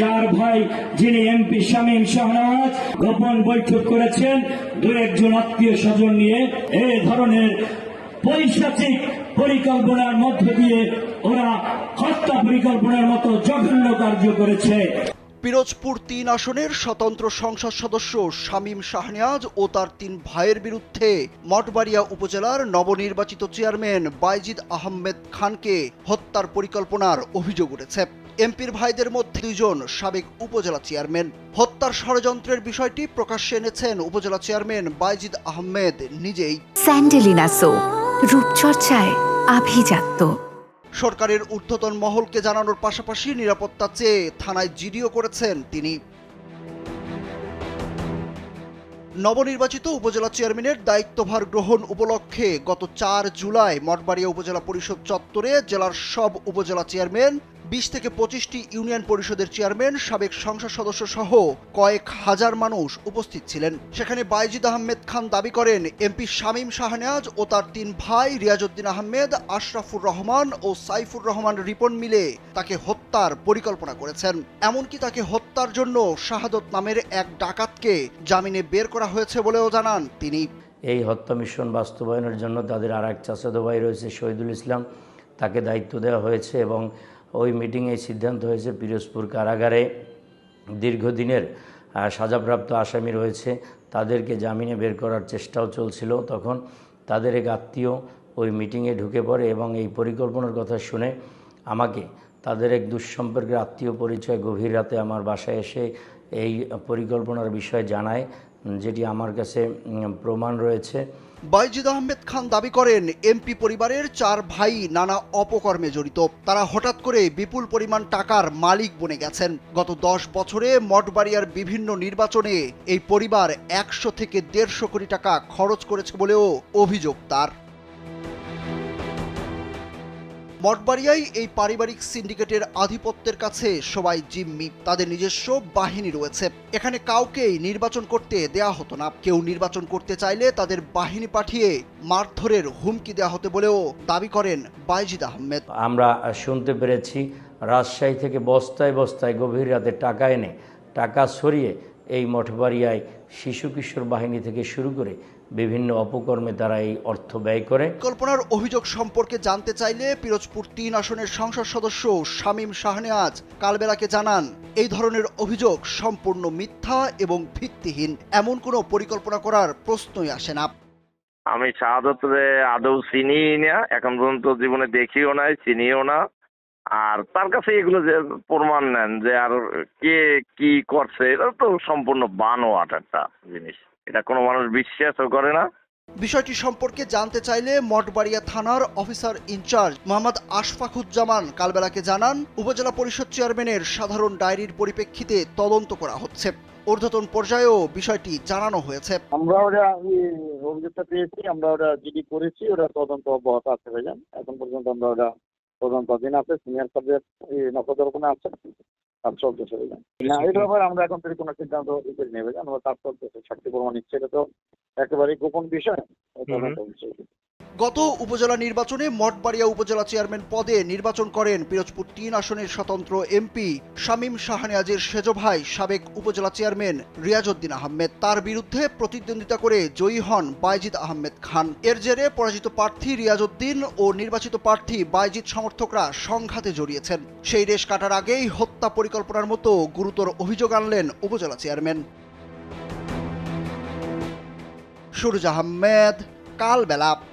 চার ভাই, যিনি এমপি শামীম শাহনাজ, গোপন বৈঠক করেছেন। দু একজন আত্মীয় স্বজন নিয়ে এ ধরনের পৈশাচিক পরিকল্পনার মধ্য দিয়ে ওরা হত্যা পরিকল্পনার মতো জঘন্য কার্য করেছে। পিরোজপুর তিন আসনের স্বতন্ত্র সংসদ সদস্য শামীম শাহনিয়াজ ও তার তিন ভাইয়ের বিরুদ্ধে মঠবাড়িয়া উপজেলার নবনির্বাচিত চেয়ারম্যান বাইজিদ আহমেদ খানকে হত্যার পরিকল্পনার অভিযোগ উঠেছে। এমপির ভাইদের মধ্যে দুইজন সাবেক উপজেলা চেয়ারম্যান। হত্যার ষড়যন্ত্রের বিষয়টি প্রকাশ্যে এনেছেন উপজেলা চেয়ারম্যান বাইজিদ আহমেদ নিজেই। স্যান্ডেলিনা সো রূপচর্চায় আভিজাত্য। সরকারের ঊর্ধ্বতন মহলকে জানানোর পাশাপাশি নিরাপত্তা চেয়ে থানায় জিডিও করেছেন তিনি। নবনির্বাচিত উপজেলা চেয়ারম্যানের দায়িত্বভার গ্রহণ উপলক্ষে গত চার জুলাই মঠবাড়িয়া উপজেলা পরিষদ চত্বরে জেলার সব উপজেলা চেয়ারম্যান বিশ থেকে পঁচিশটি ইউনিয়ন পরিষদের চেয়ারম্যান, সাবেক সংসদ সদস্য সহ কয়েক হাজার মানুষ উপস্থিত ছিলেন। সেখানে বাইজিদ আহমেদ খান দাবি করেন এমপি শামীম শাহনাজ ও তার তিন ভাই রিয়াজউদ্দিন আহমেদ, আশরাফুর রহমান ও সাইফুর রহমান রিপন মিলে তাকে হত্যার পরিকল্পনা করেছেন। এমনকি তাকে হত্যার জন্য শাহাদত নামের এক ডাকাতকে জামিনে বের করা হয়েছে বলেও জানান তিনি। এই হত্যা মিশন বাস্তবায়নের জন্য তাদের আর এক চাচাতো ভাই রয়েছে শহীদুল ইসলাম। তাকে দায়িত্ব দেওয়া হয়েছে এবং ওই মিটিংয়ে সিদ্ধান্ত হয়েছে পিরোজপুর কারাগারে। দীর্ঘদিনের সাজাপ্রাপ্ত আসামি রয়েছে। তাদেরকে জামিনে বের করার চেষ্টাও চলছিল। তখন তাদের এক আত্মীয় ওই মিটিংয়ে ঢুকে পড়ে এবং এই পরিকল্পনার কথা শুনে আমাকে, তাদের এক দুঃসম্পর্কের আত্মীয় পরিচয় গভীর রাতে আমার বাসায় এসে এই পরিকল্পনার বিষয়ে জানায়। যেটি আমার কাছে প্রমাণ রয়েছে। বাইজিদ আহমেদ খান দাবি করেন, এমপি পরিবারের চার ভাই নানা অপকর্মে জড়িত। তারা হঠাৎ করে বিপুল পরিমাণ টাকার মালিক বনে গেছেন। গত দশ বছরে মঠবাড়িয়ার বিভিন্ন নির্বাচনে এই পরিবার একশো থেকে দেড়শো কোটি টাকা খরচ করেছে বলেও অভিযোগ তার। মঠবাড়িয়ায় এই পারিবারিক সিন্ডিকেটের আধিপত্যের কাছে সবাই জিম্মি। তাদের নিজস্ব বাহিনী রয়েছে। এখানে কাউকেই নির্বাচন করতে দেয়া হতো না। কেউ নির্বাচন করতে চাইলে তাদের বাহিনী পাঠিয়ে মারধরের হুমকি দেওয়া হতে বলেও দাবি করেন বাইজিদ আহমেদ। আমরা শুনতে পেরেছি, রাজশাহী থেকে বস্তায় বস্তায় গভীর রাতে টাকা এনে, টাকা সরিয়ে এই মঠবাড়িয়ায় শিশু কিশোর বাহিনী থেকে শুরু করে বিভিন্ন অপকর্মে তারা এই অর্থ ব্যয় করে। কল্পনার অভিযোগ সম্পর্কে জানতে চাইলে পিরোজপুর তিন আসনের সংসদ সদস্য শামীম শাহনেয়াজ কালবেলাকে জানান এই ধরনের অভিযোগ সম্পূর্ণ মিথ্যা এবং ভিত্তিহীন। এমন কোনো পরিকল্পনা করার প্রশ্নই আসে না। আমি শাহাদতরে আদৌ চিনি না এখন পর্যন্ত জীবনে দেখিও নাই চিনিও না। আর তার কাছে এগুলো যে প্রমাণ নেন যে আর কে কি করছে এটা তো সম্পূর্ণ বানোয়াট একটা জিনিস। এটা কোনো মানুষ বিশ্বাসও করে না। বিষয়টি সম্পর্কে জানতে চাইলে মঠবাড়িয়া থানার officer in charge Mohammad Ashfaquzzaman কালবেলাকে জানান উপজেলা পরিষদ চেয়ারম্যানের সাধারণ ডায়েরির পরিপ্রেক্ষিতে তদন্ত করা হচ্ছে। ঊর্ধ্বতন পর্যায়েও বিষয়টি জানানো হয়েছে। আমরা ওরা অভিযোগটা পেয়েছি আমরা ওরা জিডি করেছি ওরা তদন্ত অব্যাহত আছে ভাইজান। এখন পর্যন্ত আমরা ওটা তদন্তাধীন আছে সিনিয়র সাবজেক্ট নকদর্পণে আছে। কাজ চলতেছে না এটার ব্যাপারে আমরা এখন থেকে কোনো সিদ্ধান্ত করে নেবে আমরা কাজ চলতেছে সাক্ষী প্রমাণ নিচ্ছে এটা তো একেবারেই গোপন বিষয়। গত উপজেলা নির্বাচনে মঠবাড়িয়া উপজেলা চেয়ারম্যান পদে নির্বাচন করেন পিরোজপুর তিন আসনের স্বতন্ত্র এমপি শামীম শাহনেয়াজের সেজ ভাই সাবেক উপজেলা চেয়ারম্যান রিয়াজউদ্দিন আহমেদ। তার বিরুদ্ধে প্রতিদ্বন্দ্বিতা করে জয়ী হন বাইজিদ আহমেদ খান। এর জেরে পরাজিত প্রার্থী রিয়াজউদ্দিন ও নির্বাচিত প্রার্থী বাইজিদ সমর্থকরা সংঘাতে জড়িয়েছেন। সেই রেশ কাটার আগেই হত্যা পরিকল্পনার মতো গুরুতর অভিযোগ আনলেন উপজেলা চেয়ারম্যান। সুরজ আহমেদ, কালবেলা।